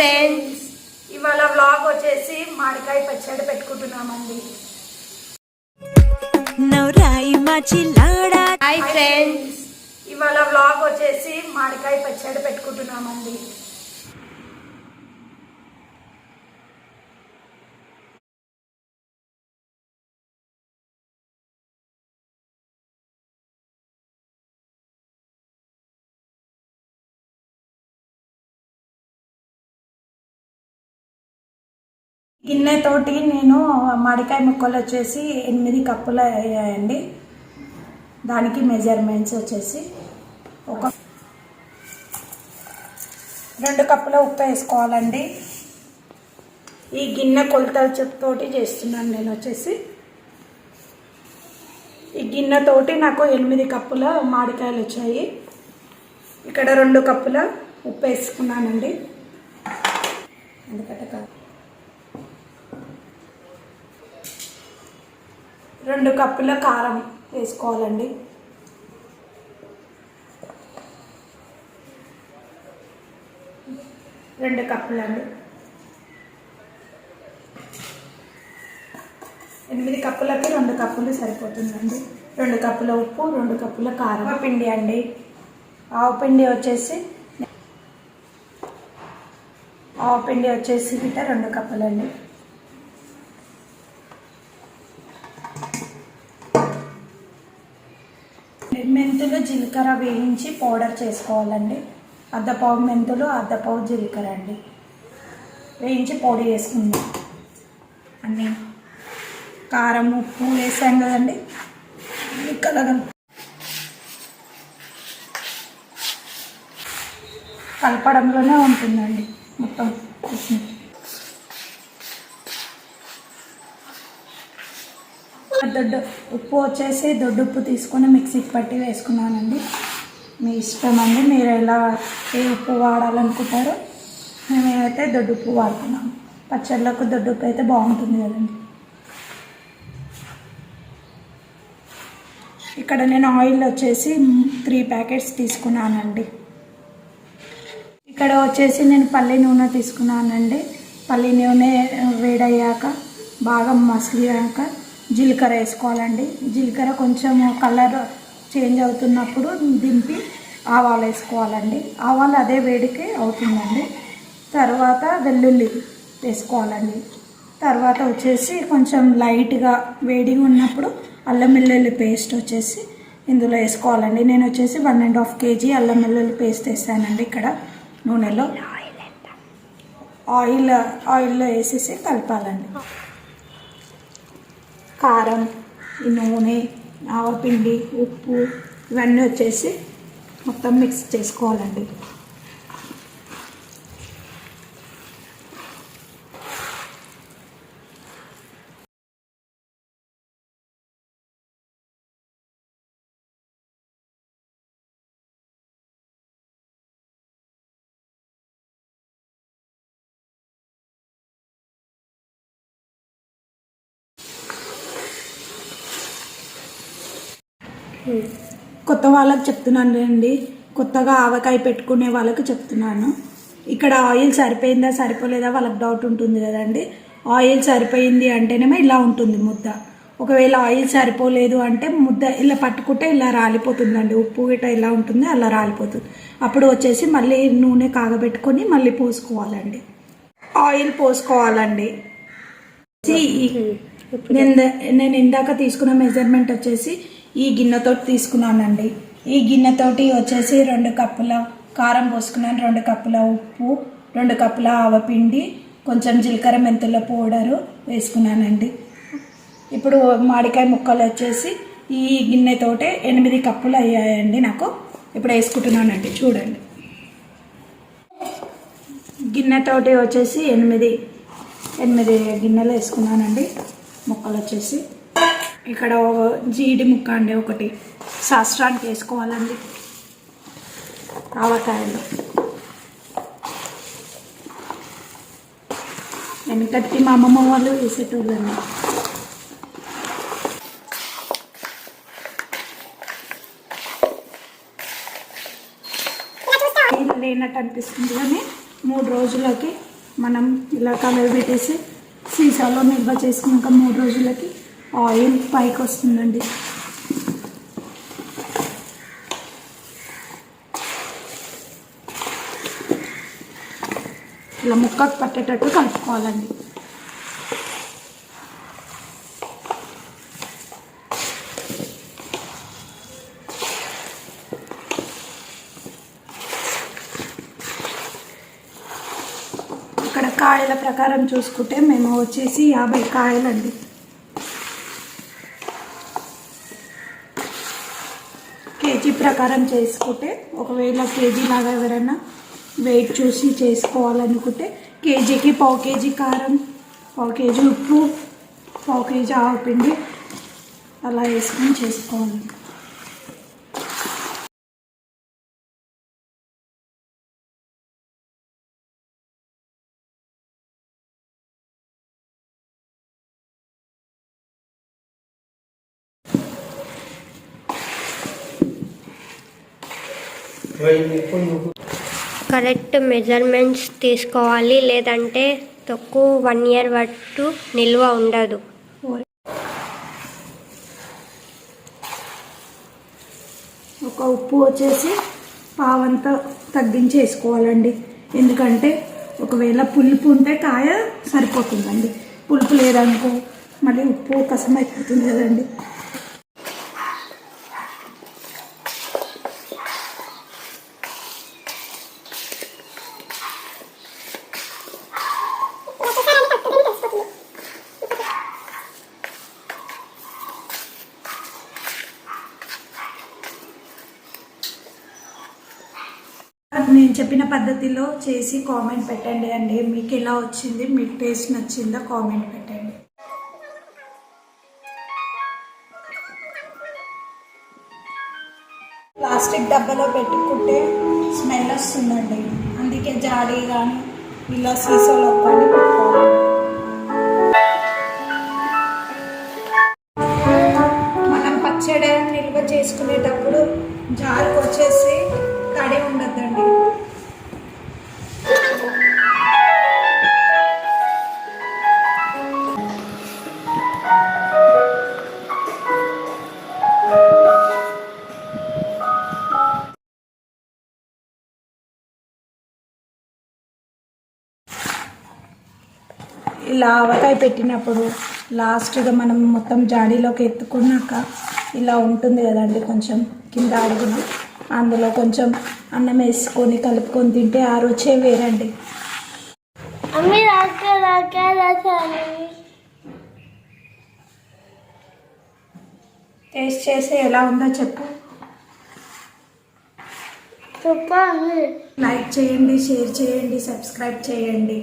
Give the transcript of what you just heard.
Friends ఇవాళ vlog వచ్చేసి మామిడికాయ పచ్చడి పెట్టుకుంటున్నామండి. హాయ్ ఫ్రెండ్స్ ఇవాళ వ్లాగ్ వచ్చేసి మామిడికాయ పచ్చడి పెట్టుకుంటున్నామండి. గిన్నెతోటి నేను మామిడికాయ ముక్కలు వచ్చేసి ఎనిమిది కప్పులు అయ్యాయండి. దానికి మెజర్మెంట్స్ వచ్చేసి ఒక రెండు కప్పుల ఉప్పు వేసుకోవాలండి. ఈ గిన్నె కొలతల తోటి చేస్తున్నాను నేను వచ్చేసి. ఈ గిన్నెతోటి నాకు ఎనిమిది కప్పుల మామిడికాయలు వచ్చాయి. ఇక్కడ రెండు కప్పుల ఉప్పు వేసుకున్నానండి. ఎందుకంటే రెండు కప్పుల కారం వేసుకోవాలండి. రెండు కప్పులండి. ఎనిమిది కప్పులకి రెండు కప్పులు సరిపోతుందండి. రెండు కప్పుల ఉప్పు రెండు కప్పుల కారం. పిండి అండి. ఆవు పిండి వచ్చేసి ఆవు పిండి వచ్చేసి గిట్ట రెండు కప్పులండి. మెంతులు జీలకర్ర వేయించి పౌడర్ చేసుకోవాలండి. అద్దపావు మెంతులు అద్దపావు జీలకర్ర అండి. వేయించి పొడి వేసుకుందాం. అన్నీ. కారం ఉప్పు వేసాం కదండి. కలగం. కలపడంలోనే ఉంటుందండి మొత్తం. దొడ్డు ఉప్పు వచ్చేసి దొడ్డు ఉప్పు తీసుకొని మిక్సీకి పట్టి వేసుకున్నానండి. మీ ఇష్టం అండి మీరు ఎలా ఏ ఉప్పు వాడాలనుకుంటారో మేమైతే దొడ్డు ఉప్పు వాడుతున్నాం. పచ్చళ్ళకు దొడ్డు ఉప్పు అయితే బాగుంటుంది కదండి. ఇక్కడ నేను ఆయిల్ వచ్చేసి త్రీ ప్యాకెట్స్ తీసుకున్నానండి. ఇక్కడ వచ్చేసి నేను పల్లి నూనె తీసుకున్నానండి. పల్లి నూనె వేడయ్యాక బాగా మసిలియాక జీలకర్ర వేసుకోవాలండి. జీలకర్ర కొంచెం కలర్ చేంజ్ అవుతున్నప్పుడు దింపి ఆవాలు వేసుకోవాలండి. ఆవాలు అదే వేడికి అవుతుందండి. తర్వాత వెల్లుల్లి వేసుకోవాలండి. తర్వాత వచ్చేసి కొంచెం లైట్గా వేడిగా ఉన్నప్పుడు అల్లం వెల్లుల్లి పేస్ట్ వచ్చేసి ఇందులో వేసుకోవాలండి. నేను వచ్చేసి వన్ అండ్ హాఫ్ కేజీ అల్లం వెల్లుల్లి పేస్ట్ వేసానండి ఇక్కడ నూనెలో. ఆయిల్ ఆయిల్లో వేసేసి కలపాలండి. కారం ఈ నూనె ఆవపిండి ఉప్పు ఇవన్నీ వచ్చేసి మొత్తం మిక్స్ చేసుకోవాలండి. కొత్త వాళ్ళకి చెప్తున్నాను అండి కొత్తగా ఆవకాయ పెట్టుకునే వాళ్ళకి చెప్తున్నాను. ఇక్కడ ఆయిల్ సరిపోయిందా సరిపోలేదా వాళ్ళకి డౌట్ ఉంటుంది కదండి. ఆయిల్ సరిపోయింది అంటేనేమో ఇలా ఉంటుంది ముద్ద. ఒకవేళ ఆయిల్ సరిపోలేదు అంటే ముద్ద ఇలా పట్టుకుంటే ఇలా రాలిపోతుందండి. ఉప్పు గిట్ట ఇలా ఉంటుంది అలా రాలిపోతుంది. అప్పుడు వచ్చేసి మళ్ళీ నూనె కాగబెట్టుకొని మళ్ళీ పోసుకోవాలండి. ఆయిల్ పోసుకోవాలండి. నేను నేను ఇందాక తీసుకున్న మెజర్మెంట్ వచ్చేసి ఈ గిన్నెతో తీసుకున్నానండి. ఈ గిన్నెతోటి వచ్చేసి రెండు కప్పుల కారం పోసుకున్నాను రెండు కప్పుల ఉప్పు రెండు కప్పుల ఆవపిండి కొంచెం జీలకర్ర మెంతుల పౌడరు వేసుకున్నానండి. ఇప్పుడు మామిడికాయ ముక్కలు వచ్చేసి ఈ గిన్నెతోటే ఎనిమిది కప్పులు అయ్యాయండి నాకు. ఇప్పుడు వేసుకుంటున్నానండి చూడండి. గిన్నెతోటి వచ్చేసి ఎనిమిది ఎనిమిది గిన్నెలు వేసుకున్నానండి ముక్కలు వచ్చేసి. ఇక్కడ జీడి ముక్క అండి ఒకటి. శాస్త్రానికి వేసుకోవాలండి. ఆవకాయలు. వెనకటి మా అమ్మమ్మ వాళ్ళు వేసేటోళ్ళండి. లేనట్టు అనిపిస్తుంది కానీ మూడు రోజులకి మనం ఇలా కలర్ పెట్టేసి సీసాలో నిల్వ చేసుకున్నాక మూడు రోజులకి ఆయిల్ పైకి వస్తుందండి ఇలా ముక్కకు పట్టేటట్టు కలుపుకోవాలండి. ఇక్కడ కాయల ప్రకారం చూసుకుంటే మేము వచ్చేసి యాభై కాయలండి కేజీ ప్రకారం చేసుకుంటే ఒకవేళ కేజీ లాగా ఎవరైనా వెయిట్ చూసి చేసుకోవాలనుకుంటే కేజీకి పావు కేజీ కారం పావు కేజీ ఉప్పు పావు కేజీ ఆవపిండి అలా వేసుకొని చేసుకోవాలి. కరెక్ట్ మెజర్మెంట్స్ తీసుకోవాలి లేదంటే తక్కువ వన్ ఇయర్ వరకు నిల్వ ఉండదు. ఒక ఉప్పు వచ్చేసి పావంతా తగ్గించేసుకోవాలండి. ఎందుకంటే ఒకవేళ పులుపు ఉంటే కాయ సరిపోతుందండి. పులుపు లేదనుకో మళ్ళీ ఉప్పు కసం అయిపోతుంది కదండి నేను చెప్పిన పద్ధతిలో చేసి కామెంట్ పెట్టండి అండి. మీకు ఎలా వచ్చింది? మీకు టేస్ట్ నచ్చిందా? కామెంట్ పెట్టండి. ప్లాస్టిక్ డబ్బాలో పెట్టుకుంటే స్మెల్ వస్తుందండి. అందుకే జాడీ కానీ ఇలా సీసాలో కానీ పెట్టుకోవాలి. మనం పచ్చడి నిల్వ చేసుకునేటప్పుడు జారుకు వచ్చేసి తడి ఉండద్దు ఇలా ఆవకాయ పెట్టినప్పుడు లాస్ట్గా మనం మొత్తం జాడీలోకి ఎత్తుకున్నాక ఇలా ఉంటుంది కదండి కొంచెం కింద అడుగున. అందులో కొంచెం అన్నం వేసుకొని కలుపుకొని తింటే ఆ రుచే వేరండి. టేస్ట్ చేసి ఎలా ఉందో చెప్పు. లైక్ చేయండి షేర్ చేయండి సబ్స్క్రైబ్ చేయండి.